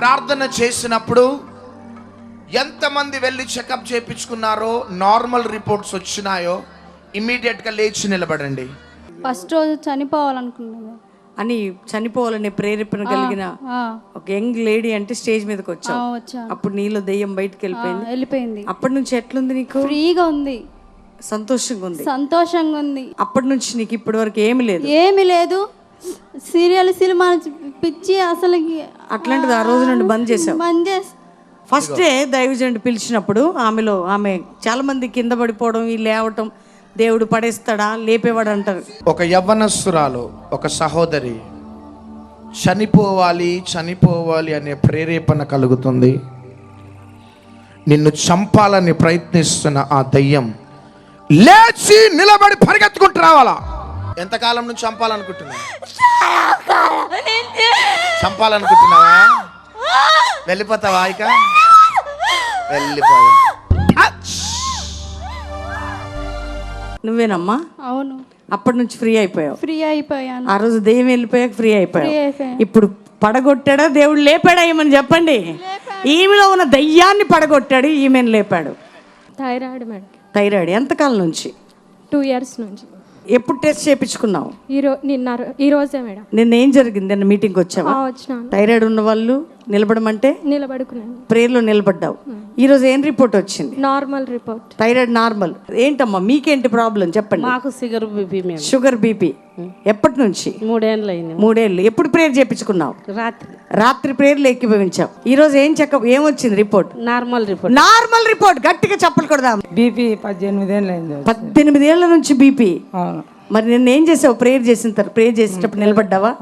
ప్రార్థన చేసినప్పుడు ఎంతమంది వెళ్ళి చెకప్ చేయించుకున్నారో నార్మల్ రిపోర్ట్స్ వచ్చినాయో ఇమీడియట్గా లేచి నిలబడండి. ఫస్ట్ రోజు చనిపోవాలనుకున్నాను. అని చనిపోవాలనే ప్రేరేపణ కలిగిన ఒక యంగ్ లేడీ అంటే స్టేజ్ మీదకి వచ్చావు. వచ్చాను. అప్పుడు నీలో దెయ్యం బయటకు వెళ్ళిపోయింది. వెళ్ళిపోయింది. అప్పటి నుంచి ఎట్లుంది నీకు? ఫ్రీగా ఉంది. సంతోషంగా ఉంది. సంతోషంగా ఉంది. అప్పటి నుంచి నీకు ఇప్పటి వరకు ఏమి లేదు. ఏమీ లేదు. సీరియల్ సినిమా పిచ్చి అసలు అట్లాంటిది ఆ రోజు నుండి బంద్ చేసావు బంద్ చేసి ఫస్టే దైవజనుడు పిలిచినప్పుడు ఆమెలో ఆమె చాలా మంది కింద పడిపోవడం ఈ లేవటం దేవుడు పడేస్తాడా? లేపేవాడు అంటారు ఒక యవ్వనస్తురాలు ఒక సహోదరి చనిపోవాలి చనిపోవాలి అనే ప్రేరేపణ కలుగుతుంది. నిన్ను చంపాలని ప్రయత్నిస్తున్న ఆ దయ్యం లేచి నిలబడి పరిగెత్తుకుంటూ రావాలా? ఎంతకాలం నుంచి చంపాలనుకుంటున్నావు? చంపాలనుకుంటున్నావా? వెళ్ళిపోతావా ఇక? వెళ్ళిపోదా. నువ్వేనమ్మా? అవును. అప్పటి నుంచి ఫ్రీ అయిపోయావు? ఫ్రీ అయిపోయాను. ఆ రోజు దెయ్యం వెళ్ళిపోయాక ఫ్రీ అయిపోయావు? ఇప్పుడు పడగొట్టాడా? దేవుడు లేపాడా ఏమని చెప్పండి? ఈమెలో ఉన్న దయ్యాన్ని పడగొట్టాడు ఈమెను లేపాడు. Thyroid madam. థైరాయిడ్. ఎంతకాలం నుంచి? టూ ఇయర్స్ నుంచి. ఎప్పుడు టెస్ట్ చేయించుకున్నావు? ఈ రో నిన్న ఈ రోజే మేడం. నిన్న ఏం జరిగింది? నిన్న మీటింగ్కి వచ్చావా? వచ్చినాను. థైరాయిడ్ ఉన్న వాళ్ళు నిలబడమంటే? నిలబడుకున్నాను. ప్రేయర్లో నిలబడ్డావు. ఈరోజు ఏం రిపోర్ట్ వచ్చింది? Normal report. Thyroid normal. ఏంటమ్మా మీకేంటి ప్రాబ్లం? చెప్పండి. మాకు షుగర్ బీపీ మేము. Sugar BP. ఎప్పటి నుంచి? మూడేళ్ళు అయింది మూడేళ్ళు. ఎప్పుడు ప్రేయర్ చేయించుకున్నావు రాత్రి. రాత్రి ప్రేయర్లు ఎక్కిపోయించావు ఈ రోజు ఏం చెక్క ఏం వచ్చింది report? Normal report. Normal report. గట్టిగా చెప్పలు కొడదాం. బీపీ పద్దెనిమిది ఏళ్ళు అయింది పద్దెనిమిది ఏళ్ళ నుంచి బీపీ. అవును. మరి నిన్న ఏం చేసావు? ప్రేయర్ చేసిన తర్వాత ప్రేయర్ చేసేటప్పుడు నిలబడ్డావా?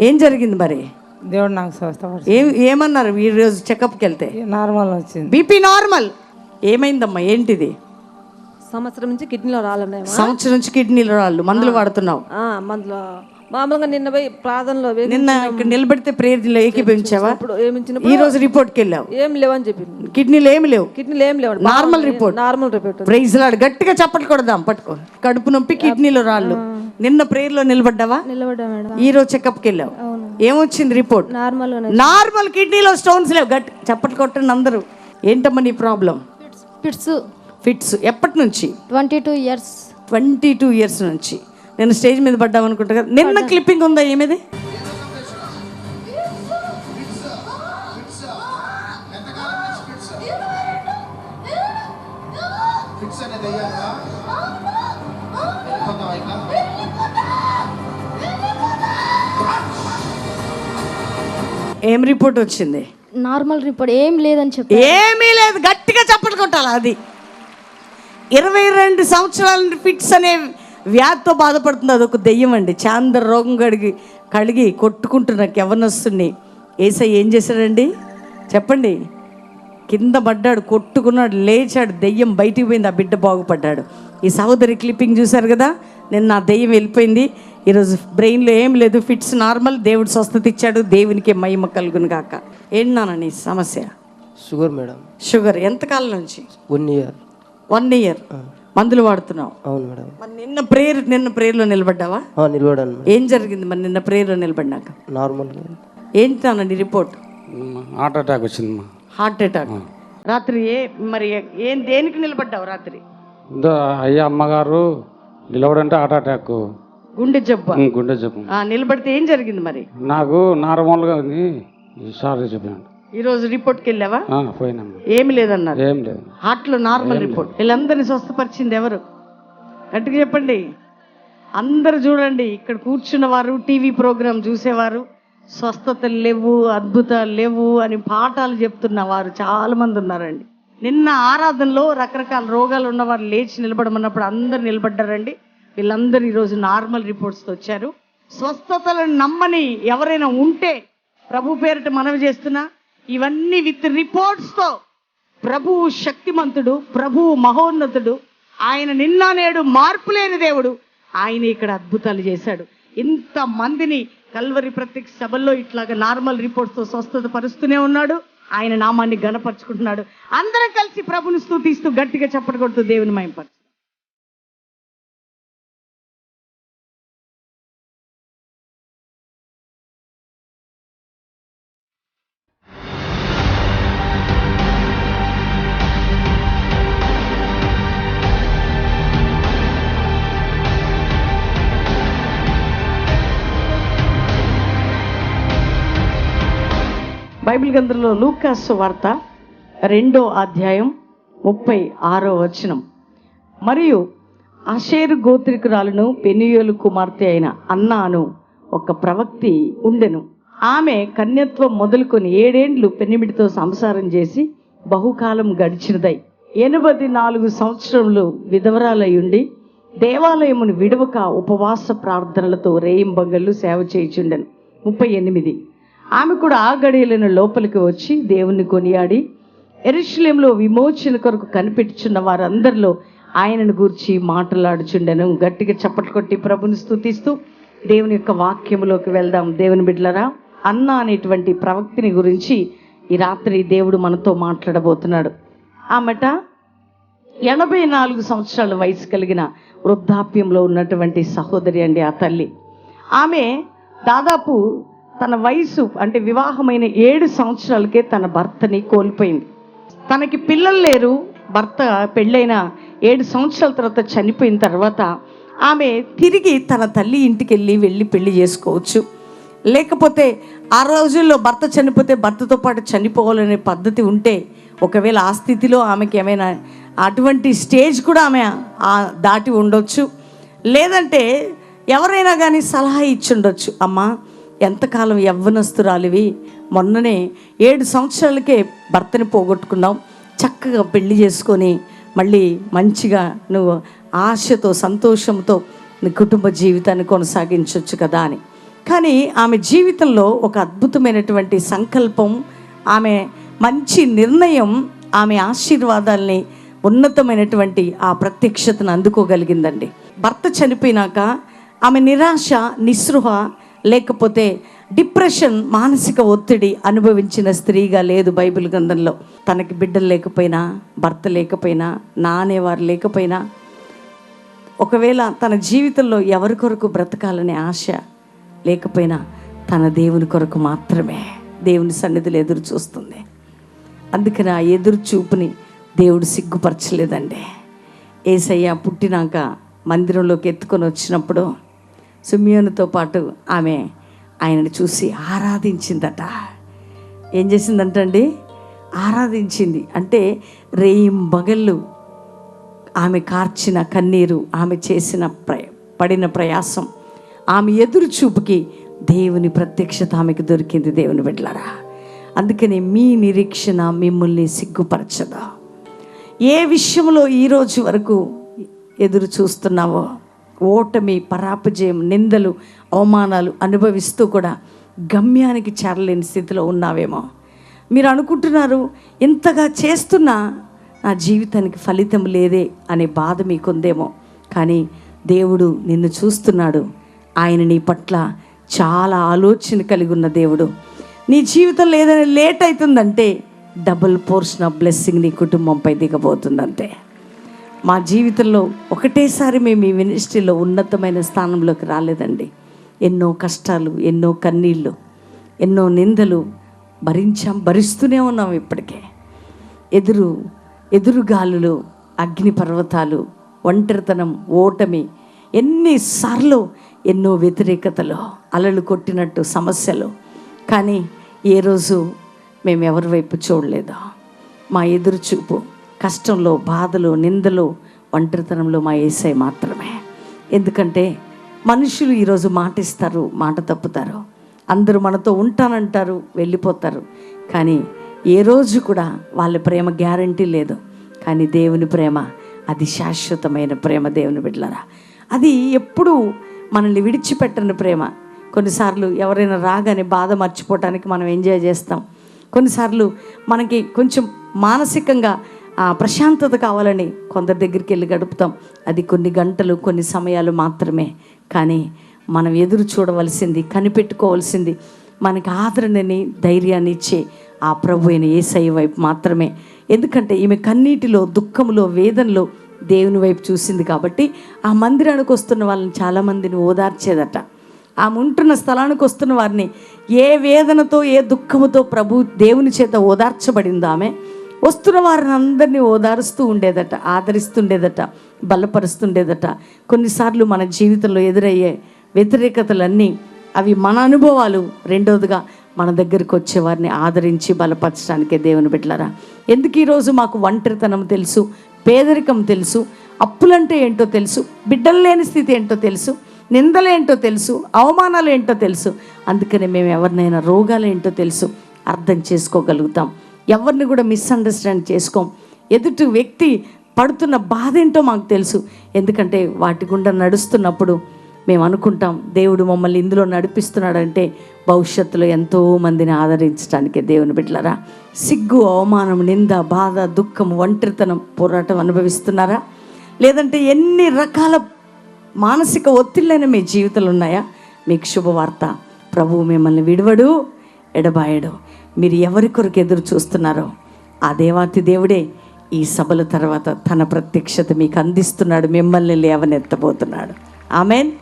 ఏం జరిగింది మరి? దేవుడు నాకు స్వస్థపరిచి ఏం ఏమన్నారు? ఈ రోజు చెకప్కి వెళ్తే నార్మల్ వచ్చింది. BP normal. ఏమైందమ్మా? ఏంటిది? సంవత్సరం నుంచి కిడ్నీలో రాళ్ళన్నాయి సంవత్సరం నుంచి కిడ్నీలో రాళ్ళు. మందులు వాడుతున్నావు. మందులో మామూలుగా నిన్న పోయి ప్రార్థనలో నిన్న ఇక్కడ నిలబడితే ప్రేయర్ ఏకీపించావా ఇప్పుడు ఏమించిన ఈ రోజు రిపోర్ట్కి వెళ్ళావు. ఏం లేవని చెప్పింది. కిడ్నీలు ఏమి లేవు. కిడ్నీలు ఏం లేవు. Normal report normal report prize లాడు గట్టిగా చప్పట్లు కొడదాం పట్టుకో. కడుపు నొప్పి కిడ్నీలో రాళ్ళు. నిన్న ప్రేయర్లో నిలబడ్డావా? నిలబడ్డా మేడం. ఈ రోజు చెకప్కి వెళ్ళావు. ఏమొచ్చింది రిపోర్ట్ నార్మల్ నార్మల్ కిడ్నీలో స్టోన్స్ లేవు. గట్టి చప్పట్లు కొట్టండి అందరూ. ఏంటమ్మా నీ ప్రాబ్లం పిట్స్ ఫిట్స్ ఎప్పటి నుంచి? Twenty two years twenty two years నుంచి. నేను స్టేజ్ మీద పడ్డాం అనుకుంటా కదా. నిన్న క్లిప్పింగ్ ఉందా ఏమిది? ఏం రిపోర్ట్ వచ్చింది? నార్మల్ రిపోర్ట్ ఏం లేదని చెప్పి ఏమీ లేదు గట్టిగా చప్పట్లు కొట్టాలి అది. ఇరవై రెండు సంవత్సరాల ఫిట్స్ అనే వ్యాధితో బాధపడుతుంది అదొక దెయ్యం అండి చాందర రోగం కడిగి కడిగి కొట్టుకుంటున్న ఎవరినొస్తుంది ఏసై ఏం చేశాడండి? చెప్పండి. కింద పడ్డాడు కొట్టుకున్నాడు లేచాడు దెయ్యం బయటికి పోయింది ఆ బిడ్డ బాగుపడ్డాడు. ఈ సహోదరి క్లిప్పింగ్ చూశారు కదా? నిన్న ఆ దెయ్యం వెళ్ళిపోయింది. ఈరోజు బ్రెయిన్లో ఏం లేదు ఫిట్స్ నార్మల్ దేవుడు స్వస్థత ఇచ్చాడు దేవునికి మహిమ కలుగును గాక. ఏంటి నీ సమస్య? Sugar madam. షుగర్ ఎంతకాలం నుంచి? One year. One year. మందులు వాడుతున్నావు. అవును మేడం. మరి నిన్న ప్రేయర్ నిన్న ప్రేయర్లో నిలబడ్డావా? ఆ, నిలబడాను ఏం జరిగింది మరి నిన్న ప్రేయర్లో నిలబడినాక? నార్మల్ ఏంటి రిపోర్ట్? హార్ట్ అటాక్ వచ్చిందమ్మా హార్ట్ అటాక్. రాత్రి ఏ మరి ఏం దేనికి నిలబడ్డావు రాత్రి? అయ్యా అమ్మగారు నిలవడంటే హార్ట్ అటాక్. గుండె జబ్బు. గుండె చెప్పు ఆ, నిలబడితే ఏం జరిగింది మరి? నాకు నార్మల్గా ఉంది. సారీ చెప్పాను ఈ రోజు రిపోర్ట్కి వెళ్ళావా? ఏమి లేదన్నారు. ఏం లేదు. హార్ట్లో నార్మల్ రిపోర్ట్. వీళ్ళందరినీ స్వస్థపరిచింది ఎవరు? గట్టిగా చెప్పండి. అందరు చూడండి. ఇక్కడ కూర్చున్న వారు టీవీ ప్రోగ్రాం చూసేవారు. స్వస్థతలు లేవు అద్భుతాలు లేవు అని పాఠాలు చెప్తున్న వారు చాలా మంది ఉన్నారండి. నిన్న ఆరాధనలో రకరకాల రోగాలు ఉన్నవారు లేచి నిలబడమన్నప్పుడు అందరు నిలబడ్డారండి. వీళ్ళందరూ ఈరోజు నార్మల్ రిపోర్ట్స్తో వచ్చారు. స్వస్థతలను నమ్మని ఎవరైనా ఉంటే ప్రభు పేరిట మనవి చేస్తున్నా ఇవన్నీ విత్ రిపోర్ట్స్తో ప్రభువు శక్తిమంతుడు ప్రభువు మహోన్నతుడు ఆయన నిన్న నేడు మార్పు లేని దేవుడు ఆయన ఇక్కడ అద్భుతాలు చేశాడు. ఇంత మందిని కల్వరి ప్రత్యక్ష సభల్లో ఇట్లాగా నార్మల్ రిపోర్ట్స్తో స్వస్థత పరుస్తూనే ఉన్నాడు. ఆయన నామాన్ని గణపరుచుకుంటున్నాడు అందరం కలిసి ప్రభుని స్తుతిస్తూ గట్టిగా చెప్పకూడదు దేవుని మయంపరచు బైబిల్ గ్రంథంలో లూకాస్ వార్త రెండో అధ్యాయం ముప్పై ఆరో వచనం. మరియు అషేరు గోత్రికురాలను పెనియోలు కుమార్తె అయిన అన్నాను ఒక ప్రవక్తి ఉండెను. ఆమె కన్యత్వం మొదలుకొని ఏడేండ్లు పెనిమిడితో సంసారం చేసి బహుకాలం గడిచినదై ఎనభై నాలుగు సంవత్సరములు విధవరాలయ్యుండి దేవాలయమును విడవక ఉపవాస ప్రార్థనలతో రేయింబంగళ్ళు సేవ చేయుచుండెను. ముప్పై ఎనిమిది. ఆమె కూడా ఆ గడియలను లోపలికి వచ్చి దేవుణ్ణి కొనియాడి ఎరుషులేంలో విమోచన కొరకు కనిపెట్టుచున్న వారందరిలో ఆయనను గూర్చి మాట్లాడుచుండెను. గట్టిగా చప్పట్లు కొట్టి ప్రభుని స్తుతిస్తూ దేవుని యొక్క వాక్యములోకి వెళ్దాం. దేవుని బిడ్డలరా అన్న అనేటువంటి ప్రవక్తిని గురించి ఈ రాత్రి దేవుడు మనతో మాట్లాడబోతున్నాడు. ఆమెట ఎనభై నాలుగు సంవత్సరాల వయసు కలిగిన వృద్ధాప్యంలో ఉన్నటువంటి సహోదరి అండి ఆ తల్లి. ఆమె దాదాపు తన వయసు అంటే వివాహమైన ఏడు సంవత్సరాలకే తన భర్తని కోల్పోయింది. తనకి పిల్లలు లేరు భర్త పెళ్ళైన ఏడు సంవత్సరాల తర్వాత చనిపోయిన తర్వాత ఆమె తిరిగి తన తల్లి ఇంటికి వెళ్ళి వెళ్ళి పెళ్ళి చేసుకోవచ్చు. లేకపోతే ఆ రోజుల్లో భర్త చనిపోతే భర్తతో పాటు చనిపోవాలనే పద్ధతి ఉంటే ఒకవేళ ఆ స్థితిలో ఆమెకి ఏమైనా అటువంటి స్టేజ్ కూడా ఆమె దాటి ఉండొచ్చు. లేదంటే ఎవరైనా కానీ సలహా ఇచ్చి ఉండొచ్చు. అమ్మా ఎంతకాలం యవ్వనస్తురాలివి? మొన్ననే ఏడు సంవత్సరాలకే భర్తని పోగొట్టుకున్నాం చక్కగా పెళ్ళి చేసుకొని మళ్ళీ మంచిగా నువ్వు ఆశతో సంతోషంతో నీ కుటుంబ జీవితాన్ని కొనసాగించవచ్చు కదా అని. కానీ ఆమె జీవితంలో ఒక అద్భుతమైనటువంటి సంకల్పం ఆమె మంచి నిర్ణయం ఆమె ఆశీర్వాదాల్ని ఉన్నతమైనటువంటి ఆ ప్రత్యక్షతను అందుకోగలిగిందండి. భర్త చనిపోయినాక ఆమె నిరాశ నిస్పృహ లేకపోతే డిప్రెషన్ మానసిక ఒత్తిడి అనుభవించిన స్త్రీగా లేదు బైబిల్ గ్రంథంలో. తనకి బిడ్డలు లేకపోయినా భర్త లేకపోయినా నానేవారు లేకపోయినా ఒకవేళ తన జీవితంలో ఎవరి కొరకు బ్రతకాలనే ఆశ లేకపోయినా తన దేవుని కొరకు మాత్రమే దేవుని సన్నిధిలో ఎదురు చూస్తుంది. అందుకని ఆ ఎదురు చూపుని దేవుడు సిగ్గుపరచలేదండి. ఏసయ్య పుట్టినాక మందిరంలోకి ఎత్తుకొని వచ్చినప్పుడు సుమియోనుతో పాటు ఆమె ఆయనను చూసి ఆరాధించిందట. ఏం చేసిందంటండి? ఆరాధించింది. అంటే రేయిం బగళ్ళు ఆమె కార్చిన కన్నీరు ఆమె చేసిన ప్ర పడిన ప్రయాసం ఆమె ఎదురు చూపుకి దేవుని ప్రత్యక్షత ఆమెకు దొరికింది దేవుని బిడ్డలారా. అందుకనే మీ నిరీక్షణ మిమ్మల్ని సిగ్గుపరచదా. ఏ విషయంలో ఈరోజు వరకు ఎదురు చూస్తున్నావో ఓటమి పరాపజయం నిందలు అవమానాలు అనుభవిస్తూ కూడా గమ్యానికి చేరలేని స్థితిలో ఉన్నావేమో. మీరు అనుకుంటున్నారు ఇంతగా చేస్తున్నా నా జీవితానికి ఫలితం లేదే అనే బాధ మీకుందేమో. కానీ దేవుడు నిన్ను చూస్తున్నాడు. ఆయన నీ పట్ల చాలా ఆలోచన కలిగి ఉన్న దేవుడు. నీ జీవితంలో ఏదైనా లేట్ అవుతుందంటే డబుల్ పోర్షన్ ఆఫ్ బ్లెస్సింగ్ నీ కుటుంబంపై దిగబోతుందంతే. మా జీవితంలో ఒకటేసారి మేము ఈ మినిస్ట్రీలో ఉన్నతమైన స్థానంలోకి రాలేదండి. ఎన్నో కష్టాలు ఎన్నో కన్నీళ్ళు ఎన్నో నిందలు భరించాం భరిస్తూనే ఉన్నాం ఇప్పటికే. ఎదురు ఎదురుగాలులు అగ్ని పర్వతాలు ఒంటరితనం ఓటమి ఎన్నిసార్లు ఎన్నో వ్యతిరేకతలు అలలు కొట్టినట్టు సమస్యలు. కానీ ఏ రోజు మేము ఎవరి వైపు చూడలేదు? మా ఎదురు చూపు కష్టంలో బాధలు నిందలు ఒంటరితనంలో మా ఏసై మాత్రమే. ఎందుకంటే మనుషులు ఈరోజు మాట ఇస్తారు మాట తప్పుతారు. అందరూ మనతో ఉంటానంటారు వెళ్ళిపోతారు. కానీ ఏ రోజు కూడా వాళ్ళ ప్రేమ గ్యారంటీ లేదు. కానీ దేవుని ప్రేమ అది శాశ్వతమైన ప్రేమ దేవుని బిడ్డలరా. అది ఎప్పుడూ మనల్ని విడిచిపెట్టని ప్రేమ. కొన్నిసార్లు ఎవరైనా రాగానే బాధ మర్చిపోవటానికి మనం ఎంజాయ్ చేస్తాం. కొన్నిసార్లు మనకి కొంచెం మానసికంగా ప్రశాంతత కావాలని కొందరి దగ్గరికి వెళ్ళి గడుపుతాం. అది కొన్ని గంటలు కొన్ని సమయాలు మాత్రమే. కానీ మనం ఎదురు చూడవలసింది కనిపెట్టుకోవాల్సింది మనకి ఆదరణని ధైర్యాన్ని ఇచ్చే ఆ ప్రభు అయిన ఏసై వైపు మాత్రమే. ఎందుకంటే ఈమె కన్నీటిలో దుఃఖంలో వేదనలో దేవుని వైపు చూసింది కాబట్టి ఆ మందిరానికి వస్తున్న వాళ్ళని చాలామందిని ఓదార్చేదట. ఆమె ఉంటున్న స్థలానికి వస్తున్న వారిని ఏ వేదనతో ఏ దుఃఖముతో ప్రభు దేవుని చేత ఓదార్చబడిందో ఆమె వస్తున్న వారిని అందరినీ ఓదారుస్తూ ఉండేదట ఆదరిస్తుండేదట బలపరుస్తుండేదట. కొన్నిసార్లు మన జీవితంలో ఎదురయ్యే వ్యతిరేకతలన్నీ అవి మన అనుభవాలు. రెండోదిగా మన దగ్గరికి వచ్చే వారిని ఆదరించి బలపరచడానికే దేవుని బిడ్డలారా. ఎందుకు ఈరోజు మాకు ఒంటరితనం తెలుసు పేదరికం తెలుసు అప్పులంటే ఏంటో తెలుసు బిడ్డలు లేని స్థితి ఏంటో తెలుసు నిందలేంటో తెలుసు అవమానాలు ఏంటో తెలుసు. అందుకనే మేము ఎవరినైనా రోగాలు ఏంటో తెలుసు అర్థం చేసుకోగలుగుతాం. ఎవరిని కూడా మిస్అండర్స్టాండ్ చేసుకోం. ఎదుటి వ్యక్తి పడుతున్న బాధ ఏంటో మాకు తెలుసు. ఎందుకంటే వాటి గుండా నడుస్తున్నప్పుడు మేము అనుకుంటాం దేవుడు మమ్మల్ని ఇందులో నడిపిస్తున్నాడంటే భవిష్యత్తులో ఎంతో మందిని ఆదరించడానికి దేవుని బిడ్డలరా. సిగ్గు అవమానం నింద బాధ దుఃఖం ఒంటరితనం పోరాటం అనుభవిస్తున్నారా? లేదంటే ఎన్ని రకాల మానసిక ఒత్తిళ్ళైన మీ జీవితంలో ఉన్నాయా? మీకు శుభవార్త. ప్రభువు మిమ్మల్ని విడవడు ఎడబాయడు. మీరు ఎవరి కొరకు ఎదురు చూస్తున్నారో ఆ దేవాతి దేవుడే ఈ సభల తర్వాత తన ప్రత్యక్షత మీకు అందిస్తున్నాడు మిమ్మల్ని లేవనెత్తబోతున్నాడు. ఆమెన్.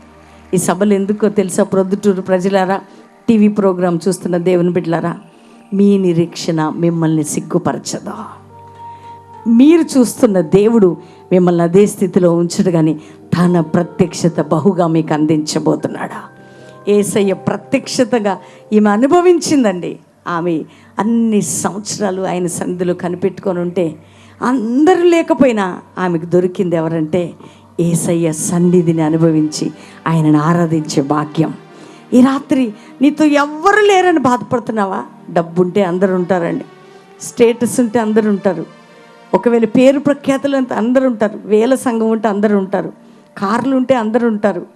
ఈ సభలు ఎందుకో తెలుసా ప్రొద్దుటూరు ప్రజలారా? టీవీ ప్రోగ్రాం చూస్తున్న దేవుని బిడ్డలారా మీ నిరీక్షణ మిమ్మల్ని సిగ్గుపరచదా? మీరు చూస్తున్న దేవుడు మిమ్మల్ని అదే స్థితిలో ఉంచడు కానీ తన ప్రత్యక్షత బహుగా మీకు అందించబోతున్నాడా? ఏసయ్య ప్రత్యక్షతగా ఈమె అనుభవించిందండి. ఆమె అన్ని సంవత్సరాలు ఆయన సన్నిధిలో కనిపెట్టుకొని ఉంటే అందరూ లేకపోయినా ఆమెకు దొరికింది ఎవరంటే ఏసయ్య సన్నిధిని అనుభవించి ఆయనను ఆరాధించే భాగ్యం. ఈ రాత్రి నీతో ఎవ్వరు లేరని బాధపడుతున్నావా? డబ్బు ఉంటే అందరు ఉంటారండి. స్టేటస్ ఉంటే అందరు ఉంటారు. ఒకవేళ పేరు ప్రఖ్యాతులు అంత అందరు ఉంటారు. వేల సంఘం ఉంటే అందరు ఉంటారు. కార్లు ఉంటే అందరు ఉంటారు.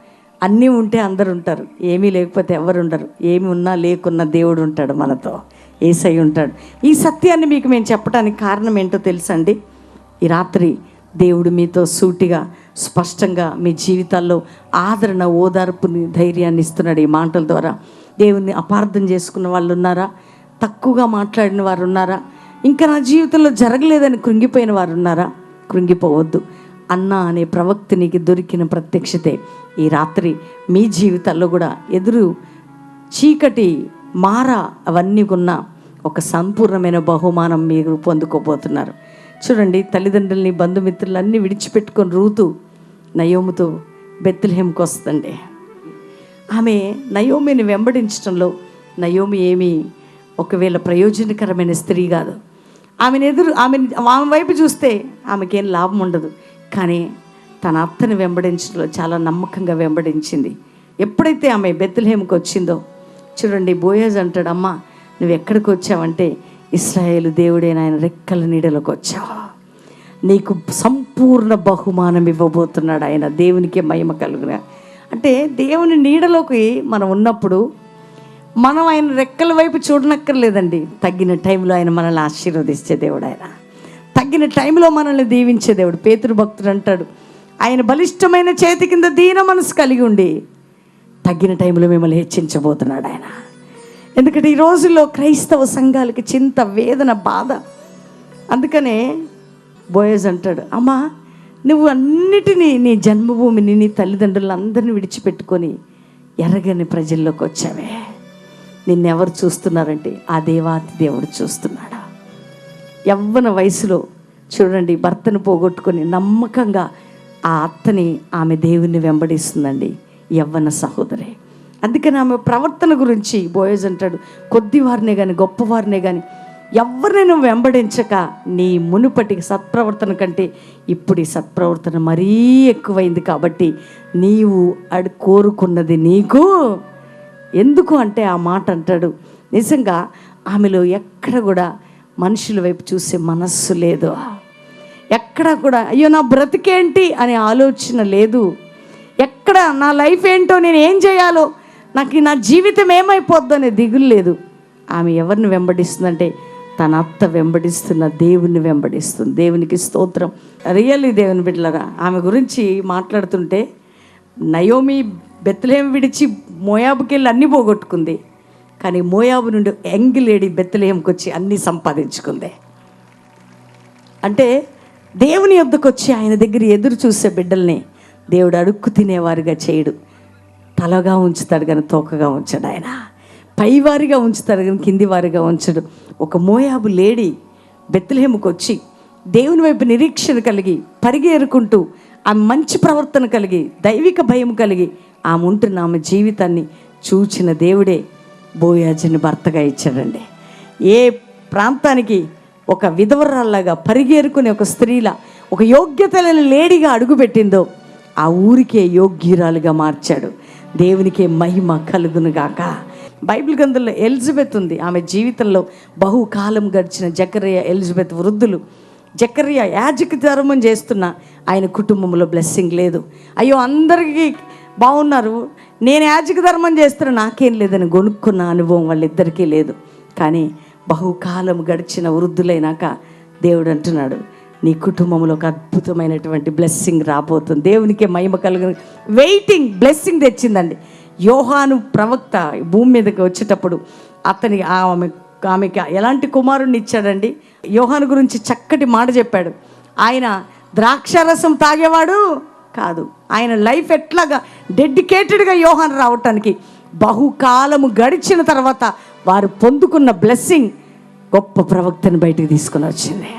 అన్నీ ఉంటే అందరు ఉంటారు. ఏమీ లేకపోతే ఎవరు ఉండరు. ఏమి ఉన్నా లేకున్నా దేవుడు ఉంటాడు మనతో. ఏసై ఉంటాడు. ఈ సత్యాన్ని మీకు మేము చెప్పడానికి కారణం ఏంటో తెలుసండి? ఈ రాత్రి దేవుడు మీతో సూటిగా స్పష్టంగా మీ జీవితాల్లో ఆదరణ ఓదార్పుని ధైర్యాన్ని ఇస్తున్నాడు ఈ మాటల ద్వారా. దేవుణ్ణి అపార్థం చేసుకున్న వాళ్ళు ఉన్నారా? తక్కువగా మాట్లాడిన వారు ఉన్నారా? ఇంకా నా జీవితంలో జరగలేదని కృంగిపోయిన వారు ఉన్నారా? కృంగిపోవద్దు. అన్న అనే ప్రవక్త నీకు దొరికిన ప్రత్యక్షతే. ఈ రాత్రి మీ జీవితాల్లో కూడా ఎదురు చీకటి మార అవన్నీ ఉన్న ఒక సంపూర్ణమైన బహుమానం మీరు పొందుకోబోతున్నారు. చూడండి తల్లిదండ్రుల్ని బంధుమిత్రులన్నీ విడిచిపెట్టుకొని రూతు నయోముతో బెత్తులహేమ్కి వస్తుందండి. ఆమె నయోమిని వెంబడించడంలో నయోమి ఏమి ఒకవేళ ప్రయోజనకరమైన స్త్రీ కాదు. ఆమెను ఎదురు ఆమె ఆమె వైపు చూస్తే ఆమెకేం లాభం ఉండదు. కానీ తన అత్తని వెంబడించడంలో చాలా నమ్మకంగా వెంబడించింది. ఎప్పుడైతే ఆమె బెత్తులహేమ్కి వచ్చిందో చూడండి బోయాజ్ అంటాడమ్మా నువ్వు ఎక్కడికి వచ్చావంటే ఇస్రాయేల్ దేవుడైన ఆయన రెక్కల నీడలోకి వచ్చావు? నీకు సంపూర్ణ బహుమానం ఇవ్వబోతున్నాడు ఆయన. దేవునికి మహిమ కలుగున. అంటే దేవుని నీడలోకి మనం ఉన్నప్పుడు మనం ఆయన రెక్కల వైపు చూడనక్కర్లేదండి. తగ్గిన టైంలో ఆయన మనల్ని ఆశీర్వదిస్తే దేవుడు ఆయన. తగ్గిన టైంలో మనల్ని దీవించే దేవుడు. పేతురు భక్తుడు అంటాడు ఆయన బలిష్టమైన చేతి కింద దీన మనసు కలిగి ఉండి తగ్గిన టైంలో మిమ్మల్ని హెచ్చించబోతున్నాడు ఆయన. ఎందుకంటే ఈ రోజుల్లో క్రైస్తవ సంఘాలకి చింత వేదన బాధ. అందుకనే బోయజ్ అంటాడు అమ్మా నువ్వు అన్నిటినీ నీ జన్మభూమిని నీ తల్లిదండ్రులందరినీ విడిచిపెట్టుకొని ఎరగని ప్రజల్లోకి వచ్చావే. నిన్నెవరు చూస్తున్నారంటే ఆ దేవాతి దేవుడు చూస్తున్నాడు. యవ్వన వయసులో చూడండి భర్తను పోగొట్టుకొని నమ్మకంగా ఆ అత్తని ఆమె దేవుణ్ణి వెంబడిస్తుందండి. యవ్వన సహోదరే. అందుకని ఆమె ప్రవర్తన గురించి బోయజ్ అంటాడు కొద్దివారినే కానీ గొప్పవారినే కానీ ఎవరినైనా వెంబడించక నీ మునుపటి సత్ప్రవర్తన కంటే ఇప్పుడు ఈ సత్ప్రవర్తన మరీ ఎక్కువైంది కాబట్టి నీవు అడు కోరుకున్నది నీకు. ఎందుకు అంటే ఆ మాట అంటాడు నిజంగా ఆమెలో ఎక్కడ కూడా మనుషుల వైపు చూసే మనస్సు లేదు. ఎక్కడ కూడా అయ్యో నా బ్రతికేంటి? అనే ఆలోచన లేదు. ఎక్కడ నా లైఫ్ ఏంటో నేను ఏం చేయాలో? నాకు నా జీవితం ఏమైపోద్దో అనే దిగులు లేదు. ఆమె ఎవరిని వెంబడిస్తుందంటే తన అత్త వెంబడిస్తున్న దేవుని వెంబడిస్తుంది. దేవునికి స్తోత్రం. రియల్లీ దేవుని బిడ్డలరా ఆమె గురించి మాట్లాడుతుంటే నయోమి బెత్తలేం విడిచి మోయాబుకి వెళ్ళి అన్నీ పోగొట్టుకుంది. కానీ మోయాబు నుండి యంగ్ లేడీ బెత్తలేంకి వచ్చి అన్నీ సంపాదించుకుంది. అంటే దేవుని యొద్దకు వచ్చి ఆయన దగ్గర ఎదురు చూసే బిడ్డల్ని దేవుడు అడుక్కు తినేవారుగా చేయడు. తలగా ఉంచుతాడు కానీ తోకగా ఉంచాడు ఆయన. పైవారిగా ఉంచుతాడు కానీ కింది వారిగా ఉంచడు. ఒక మోయాబు లేడీ బెత్తలేముకు వచ్చి దేవుని వైపు నిరీక్షణ కలిగి పరిగేరుకుంటూ ఆమె మంచి ప్రవర్తన కలిగి దైవిక భయం కలిగి ఆమె ఉంటున్న ఆమె జీవితాన్ని చూచిన దేవుడే బోయాజుని భర్తగా ఇచ్చాడండి. ఏ ప్రాంతానికి ఒక విధవరాల్లాగా పరిగేరుకునే ఒక స్త్రీల ఒక యోగ్యత లేని లేడీగా అడుగుపెట్టిందో ఆ ఊరికే యోగ్యురాలుగా మార్చాడు. దేవునికే మహిమ కలుగునుగాక బైబిల్ గ్రంథంలో ఎలిజబెత్ ఉంది. ఆమె జీవితంలో బహుకాలం గడిచిన జకరయ్య ఎలిజబెత్ వృద్ధులు జకర్య యాజక ధర్మం చేస్తున్న ఆయన కుటుంబంలో బ్లెస్సింగ్ లేదు. అయ్యో అందరికీ బాగున్నారు. నేను యాజక ధర్మం చేస్తున్నా నాకేం లేదని కొనుక్కున్న అనుభవం వాళ్ళిద్దరికీ లేదు. కానీ బహుకాలం గడిచిన వృద్ధులైనాక దేవుడు అంటున్నాడు నీ కుటుంబంలో ఒక అద్భుతమైనటువంటి బ్లెస్సింగ్ రాబోతుంది. దేవునికే మహిమ కలుగు వెయిటింగ్ బ్లెస్సింగ్ తెచ్చిందండి. యోహాను ప్రవక్త భూమి మీదకి వచ్చేటప్పుడు అతని ఆమె ఆమెకి ఎలాంటి కుమారుణ్ణి ఇచ్చాడండి? యోహాను గురించి చక్కటి మాట చెప్పాడు. ఆయన ద్రాక్షారసం తాగేవాడు కాదు. ఆయన లైఫ్ ఎట్లాగా డెడికేటెడ్గా యోహాన్ రావటానికి బహుకాలము గడిచిన తర్వాత వారు పొందుకున్న బ్లెస్సింగ్ గొప్ప ప్రవక్తను బయటికి తీసుకుని వచ్చింది.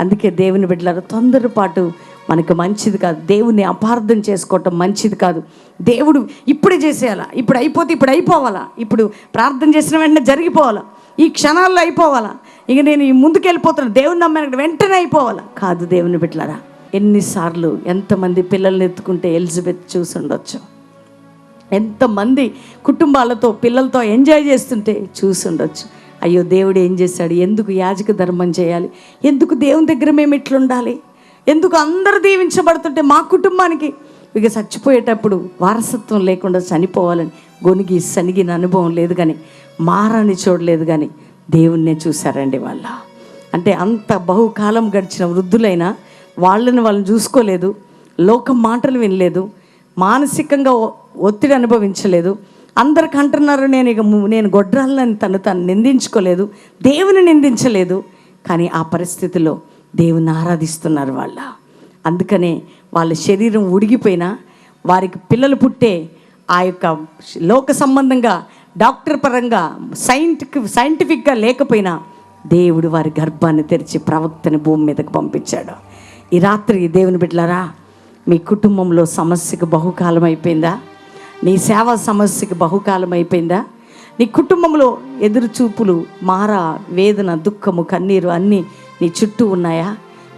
అందుకే దేవుని బిడ్డలారు తొందరపాటు మనకు మంచిది కాదు. దేవుని అపార్థం చేసుకోవటం మంచిది కాదు. దేవుడు ఇప్పుడే చేసేయాలా? ఇప్పుడు అయిపోతే ఇప్పుడు అయిపోవాలా? ఇప్పుడు ప్రార్థన చేసిన వెంటనే జరిగిపోవాలా? ఈ క్షణాల్లో అయిపోవాలా? ఇక నేను ఈ ముందుకు వెళ్ళిపోతున్నాను దేవుని నమ్మిన వెంటనే అయిపోవాలా? కాదు దేవుని బిడ్డలారా ఎన్నిసార్లు ఎంతమంది పిల్లల్ని ఎత్తుకుంటే ఎలిజబెత్ చూసి ఉండొచ్చు. ఎంతమంది కుటుంబాలతో పిల్లలతో ఎంజాయ్ చేస్తుంటే చూసి ఉండొచ్చు. అయ్యో దేవుడు ఏం చేశాడు? ఎందుకు యాజక ధర్మం చేయాలి? ఎందుకు దేవుని దగ్గర మేము ఇట్లుండాలి? ఎందుకు అందరు దీవించబడుతుంటే మా కుటుంబానికి? ఇక చచ్చిపోయేటప్పుడు వారసత్వం లేకుండా చనిపోవాలని గొనిగి సనిగిన అనుభవం లేదు కానీ మారని చూడలేదు కానీ దేవుణ్ణే చూశారండి వాళ్ళ. అంటే అంత బహుకాలం గడిచిన వృద్ధులైనా వాళ్ళని వాళ్ళని చూసుకోలేదు లోకం మాటలు వినలేదు మానసికంగా ఒత్తిడి అనుభవించలేదు. అందరికి అంటున్నారు నేను ఇక నేను గొడ్రాలని తను తను నిందించుకోలేదు దేవుని నిందించలేదు. కానీ ఆ పరిస్థితిలో దేవుని ఆరాధిస్తున్నారు వాళ్ళ. అందుకనే వాళ్ళ శరీరం ఉడిగిపోయినా వారికి పిల్లలు పుట్టే ఆ యొక్క లోక సంబంధంగా డాక్టర్ పరంగా సైంటిఫిక్ సైంటిఫిక్గా లేకపోయినా దేవుడు వారి గర్భాన్ని తెరిచి ప్రవక్తని భూమి మీదకి పంపించాడు. ఈ రాత్రి దేవుని బిడ్డలారా మీ కుటుంబంలో సమస్యకు బహుకాలం అయిపోయిందా? నీ సేవా సమస్యకు బహుకాలం అయిపోయిందా? నీ కుటుంబంలో ఎదురు చూపులు మార వేదన దుఃఖము కన్నీరు అన్నీ నీ చుట్టూ ఉన్నాయా?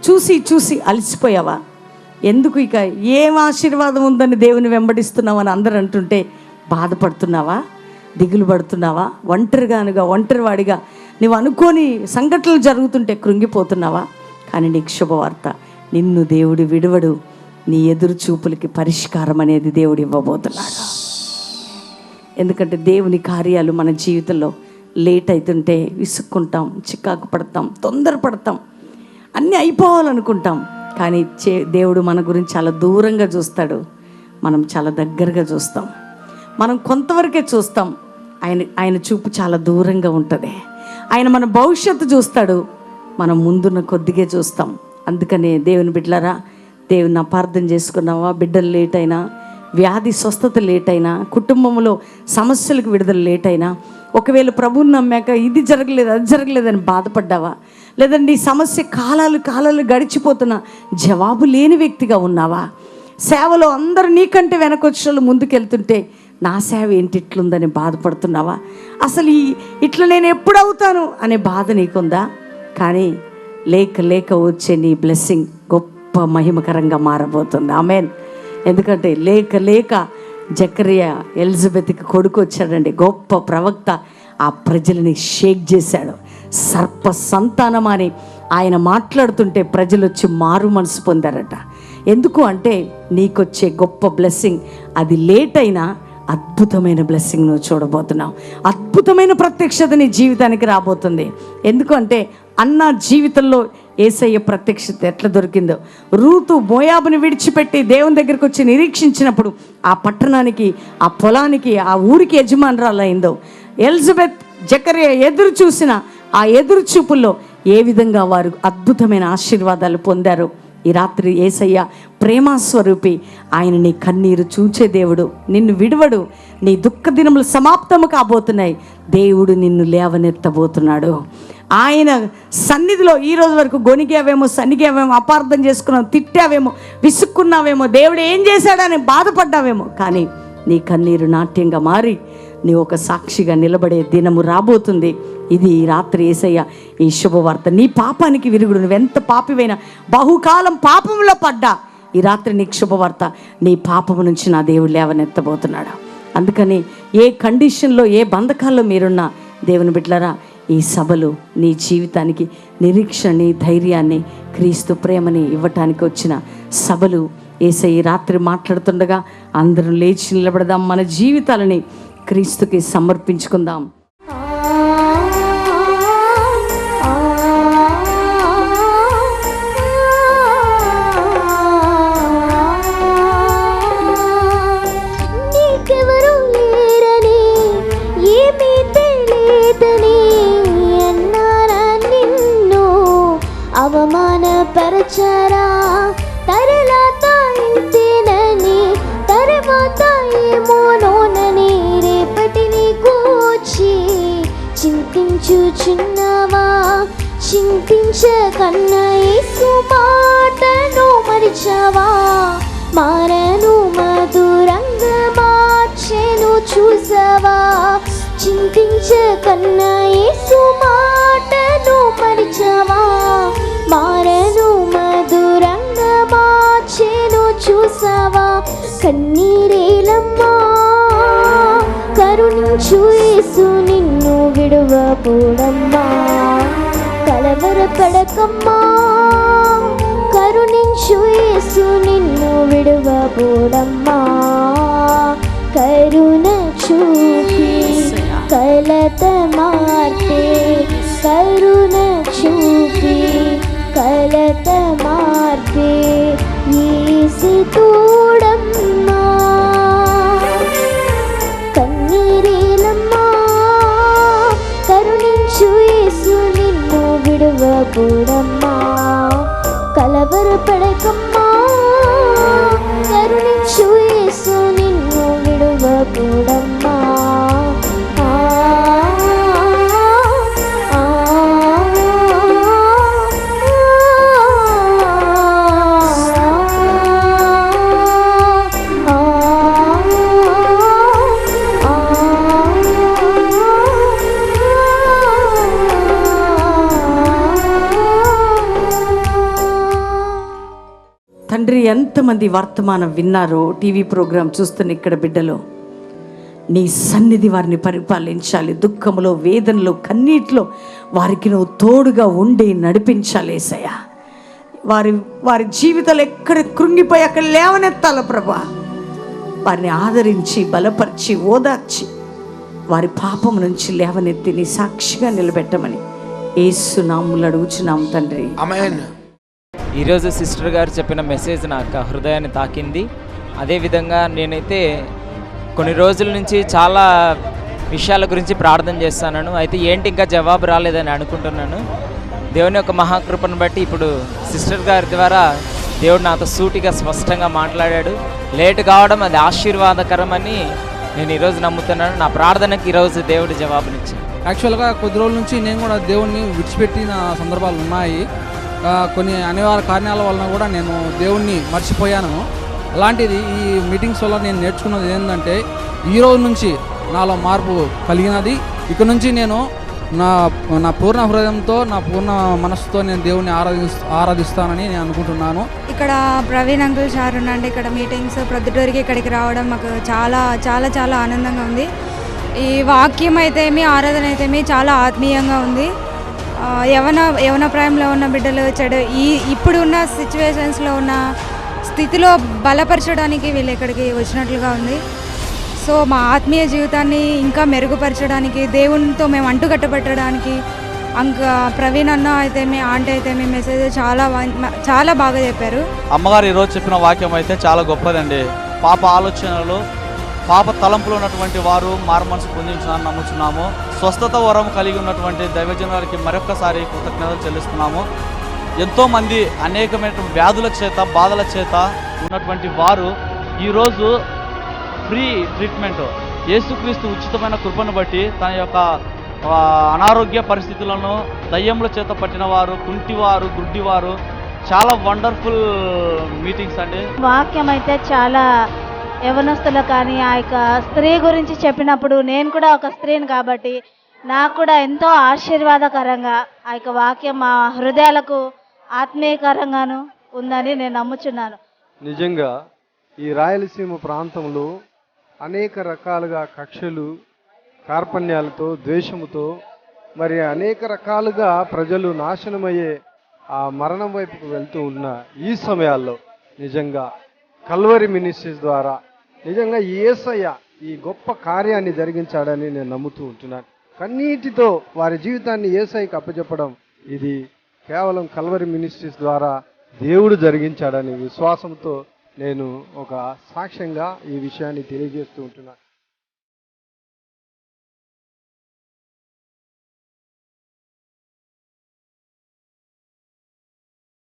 చూసి చూసి అలసిపోయావా? ఎందుకు ఇక ఏం ఆశీర్వాదం ఉందని దేవుని వెంబడిస్తున్నావని అందరూ అంటుంటే బాధపడుతున్నావా? దిగులు పడుతున్నావా? ఒంటరిగానుగా ఒంటరివాడిగా నువ్వు అనుకోని సంఘటనలు జరుగుతుంటే కృంగిపోతున్నావా? కానీ నీకు శుభవార్త. నిన్ను దేవుడు విడువడు. నీ ఎదురు చూపులకి పరిష్కారం అనేది దేవుడు ఇవ్వబోతున్నాడు. ఎందుకంటే దేవుని కార్యాలు మన జీవితంలో లేట్ అవుతుంటే విసుక్కుంటాం చికాకు పడతాం తొందరపడతాం అన్నీ అయిపోవాలనుకుంటాం. కానీ చే దేవుడు మన గురించి చాలా దూరంగా చూస్తాడు. మనం చాలా దగ్గరగా చూస్తాం. మనం కొంతవరకే చూస్తాం. ఆయన ఆయన చూపు చాలా దూరంగా ఉంటుంది. ఆయన మన భవిష్యత్తు చూస్తాడు. మనం ముందున్న కొద్దిగా చూస్తాం. అందుకనే దేవుని బిడ్డలారా దేవుని అపార్థం చేసుకున్నావా? బిడ్డలు లేట్ అయినా వ్యాధి స్వస్థత లేట్ అయినా కుటుంబంలో సమస్యలకు విడుదల లేట్ అయినా ఒకవేళ ప్రభువుని నమ్మాక ఇది జరగలేదు అది జరగలేదని బాధపడ్డావా? లేదండి నీ సమస్య కాలాలు కాలాలు గడిచిపోతున్న జవాబు లేని వ్యక్తిగా ఉన్నావా? సేవలో అందరూ నీకంటే వెనకొచ్చిన వాళ్ళు ముందుకెళ్తుంటే నా సేవ ఏంటి ఇట్లుందని బాధపడుతున్నావా? అసలు ఈ ఇట్లా నేను ఎప్పుడు అవుతాను అనే బాధ నీకుందా? కానీ లేక లేక వచ్చే నీ బ్లెస్సింగ్ గొప్ప మహిమకరంగా మారబోతుంది. ఆమెన్ ఎందుకంటే లేక లేక జకరియా ఎలిజబెత్కి కొడుకు వచ్చాడండి. గొప్ప ప్రవక్త ఆ ప్రజలని షేక్ చేశాడు. సర్ప సంతానం అని ఆయన మాట్లాడుతుంటే ప్రజలు వచ్చి మారు మనసు పొందారట. ఎందుకు అంటే నీకొచ్చే గొప్ప బ్లెస్సింగ్ అది లేట్ అయినా అద్భుతమైన బ్లెస్సింగ్ నువ్వు చూడబోతున్నావు. అద్భుతమైన ప్రత్యక్షత నీ జీవితానికి రాబోతుంది. ఎందుకంటే అన్న జీవితంలో ఏసయ్య ప్రత్యక్షత ఎట్లా దొరికిందో. రూతు మోయాబుని విడిచిపెట్టి దేవుని దగ్గరికి వచ్చి నిరీక్షించినప్పుడు ఆ పట్టణానికి ఆ పొలానికి ఆ ఊరికి యజమానురాలైందో. ఎలిజబెత్ జకరియా ఎదురు చూసిన ఆ ఎదురు చూపుల్లో ఏ విధంగా వారు అద్భుతమైన ఆశీర్వాదాలు పొందారు. ఈ రాత్రి ఏసయ్య ప్రేమాస్వరూపి ఆయన నీ కన్నీరు చూచే దేవుడు నిన్ను విడవడు నీ దుఃఖ దినములు సమాప్తము కాబోతున్నాయి దేవుడు నిన్ను లేవనెత్తబోతున్నాడు. ఆయన సన్నిధిలో ఈ రోజు వరకు గొనిగావేమో సన్నిగావేమో అపార్థం చేసుకున్నావు తిట్టావేమో విసుక్కున్నావేమో దేవుడు ఏం చేశాడని బాధపడ్డావేమో. కానీ నీ కన్నీరు నాట్యంగా మారి నీ ఒక సాక్షిగా నిలబడే దినము రాబోతుంది. ఇది ఈ రాత్రి ఏసయ్య ఈ శుభవార్త. నీ పాపానికి విరుగుడు నువ్వెంత పాపివైనా బహుకాలం పాపంలో పడ్డా. ఈ రాత్రి నీకు శుభవార్త. నీ పాపము నుంచి నా దేవుడు లేవనెత్తబోతున్నాడు? అందుకని ఏ కండిషన్లో ఏ బంధకాల్లో మీరున్నా దేవుని బిడ్డలారా ఈ సభలు నీ జీవితానికి నిరీక్షణని ధైర్యాన్ని క్రీస్తు ప్రేమని ఇవ్వటానికి వచ్చిన సభలు ఏసై ఈ రాత్రి మాట్లాడుతుండగా అందరం లేచి నిలబడదాం. మన జీవితాలని క్రీస్తుకి సమర్పించుకుందాం. చిన్నవా? చింతించకన్నా యేసు మాటను మరిచవా? మారను మధురంగ మార్చెను చూసవా? చింతించకన్నా యేసు మాటను మరిచవా? మారను మధురంగ మార్చెను చూసవా? కన్నీరేలమ్మా కరుణించు యేసు నిన్ను విడువబోడమ్మా కలవరపడకమ్మా కరుణించు యేసు నిన్ను విడువబోడమ్మా కరుణ చూపి కలత మార్పే కరుణ చూపి కలత మార్పే ఏసి తోడమ్మా విడువబోడమ్మా కలవరపడకమ్మా కరుణించు యేసు నిన్ను విడువబోడమ్మా ఆ, తండ్రి ఎంతమంది వర్తమానం విన్నారో టీవీ ప్రోగ్రాం చూస్తున్న ఇక్కడ బిడ్డలు నీ సన్నిధి వారిని పరిపాలించాలి. దుఃఖములో వేదనలో కన్నీటిలో వారికి నువ్వు తోడుగా ఉండి నడిపించాలి ఏసయ్యా. వారి వారి జీవితాలు ఎక్కడ కృంగిపోయి అక్కడ లేవనెత్తాల ప్రభా. వారిని ఆదరించి బలపరిచి ఓదార్చి వారి పాపం నుంచి లేవనెత్తి నీ సాక్షిగా నిలబెట్టమని ఏసునాములు అడుగుచున్నాం తండ్రి. ఈరోజు సిస్టర్ గారు చెప్పిన మెసేజ్ నాకు హృదయాన్ని తాకింది. అదేవిధంగా నేనైతే కొన్ని రోజుల నుంచి చాలా విషయాల గురించి ప్రార్థన చేస్తున్నాను. అయితే ఏంటి ఇంకా జవాబు రాలేదని అనుకుంటున్నాను. దేవుని యొక్క మహాకృపను బట్టి ఇప్పుడు సిస్టర్ గారి ద్వారా దేవుడు నాతో సూటిగా స్పష్టంగా మాట్లాడాడు. లేట్ కావడం అది ఆశీర్వాదకరమని నేను ఈరోజు నమ్ముతున్నాను. నా ప్రార్థనకి ఈరోజు దేవుడు జవాబునిచ్చాను యాక్చువల్గా కొద్ది రోజుల నుంచి నేను కూడా దేవుణ్ణి విడిచిపెట్టిన సందర్భాలు ఉన్నాయి. కొన్ని అనివార్య కారణాల వలన కూడా నేను దేవుణ్ణి మర్చిపోయాను. అలాంటిది ఈ మీటింగ్స్ వల్ల నేను నేర్చుకున్నది ఏంటంటే ఈ రోజు నుంచి నాలో మార్పు కలిగినది. ఇక నుంచి నేను నా నా పూర్ణ హృదయంతో నా పూర్ణ మనస్సుతో నేను దేవుణ్ణి ఆరాధి ఆరాధిస్తానని నేను అనుకుంటున్నాను. ఇక్కడ ప్రవీణ్ అంకుల్ సార్ ఉండండి. ఇక్కడ మీటింగ్స్ ప్రొద్దుటూరికి ఇక్కడికి రావడం మాకు చాలా చాలా చాలా ఆనందంగా ఉంది. ఈ వాక్యం అయితేమి ఆరాధన అయితేమి చాలా ఆత్మీయంగా ఉంది. యవన యవన ప్రాయంలో ఉన్న బిడ్డలు చెడు ఈ ఇప్పుడు ఉన్న సిచ్యువేషన్స్లో ఉన్న స్థితిలో బలపరచడానికి వీళ్ళు ఇక్కడికి వచ్చినట్లుగా ఉంది. సో మా ఆత్మీయ జీవితాన్ని ఇంకా మెరుగుపరచడానికి దేవునితో మేము అంటుకట్టబెట్టడానికి ఇంకా ప్రవీణ్ అన్న అయితే మీ ఆంటీ అయితే మీ మెసేజ్ చాలా చాలా బాగా చెప్పారు. అమ్మగారు ఈరోజు చెప్పిన వాక్యం అయితే చాలా గొప్పదండి. పాప ఆలోచనలు పాప తలంపులు ఉన్నటువంటి వారు మారుమనసు పొందించాలని నమ్ముతున్నాము స్వస్థత వరం కలిగి ఉన్నటువంటి దైవజనాలకి మరొకసారి కృతజ్ఞతలు చెల్లిస్తున్నాము. ఎంతోమంది అనేకమైన వ్యాధుల చేత బాధల చేత ఉన్నటువంటి వారు ఈరోజు ఫ్రీ ట్రీట్మెంట్ యేసుక్రీస్తు ఉచితమైన కృపను బట్టి తన యొక్క అనారోగ్య పరిస్థితులను దయ్యముల చేత పట్టిన వారు కుంటివారు గుడ్డివారు చాలా వండర్ఫుల్ మీటింగ్స్ అండి. వాక్యం అయితే చాలా యవనస్తులు కానీ ఆ యొక్క స్త్రీ గురించి చెప్పినప్పుడు నేను కూడా ఒక స్త్రీని కాబట్టి నాకు కూడా ఎంతో ఆశీర్వాదకరంగా ఆ యొక్క వాక్యం మా హృదయాలకు ఆత్మీయకరంగాను ఉందని నేను నమ్ముచున్నాను. నిజంగా ఈ రాయలసీమ ప్రాంతంలో అనేక రకాలుగా కక్షలు కార్పణ్యాలతో ద్వేషముతో మరి అనేక రకాలుగా ప్రజలు నాశనమయ్యే ఆ మరణం వైపుకు వెళ్తూ ఉన్న ఈ సమయాల్లో నిజంగా కల్వరి మినిస్ట్రీస్ ద్వారా నిజంగా ఈ యేసయ్య ఈ గొప్ప కార్యాన్ని జరిగించాడని నేను నమ్ముతూ ఉంటున్నాను. కన్నీటితో వారి జీవితాన్ని ఏసైకి అప్పచెప్పడం ఇది కేవలం కల్వరి మినిస్ట్రీస్ ద్వారా దేవుడు జరిగించాడని విశ్వాసంతో నేను ఒక సాక్ష్యంగా ఈ విషయాన్ని తెలియజేస్తూ ఉంటున్నాను.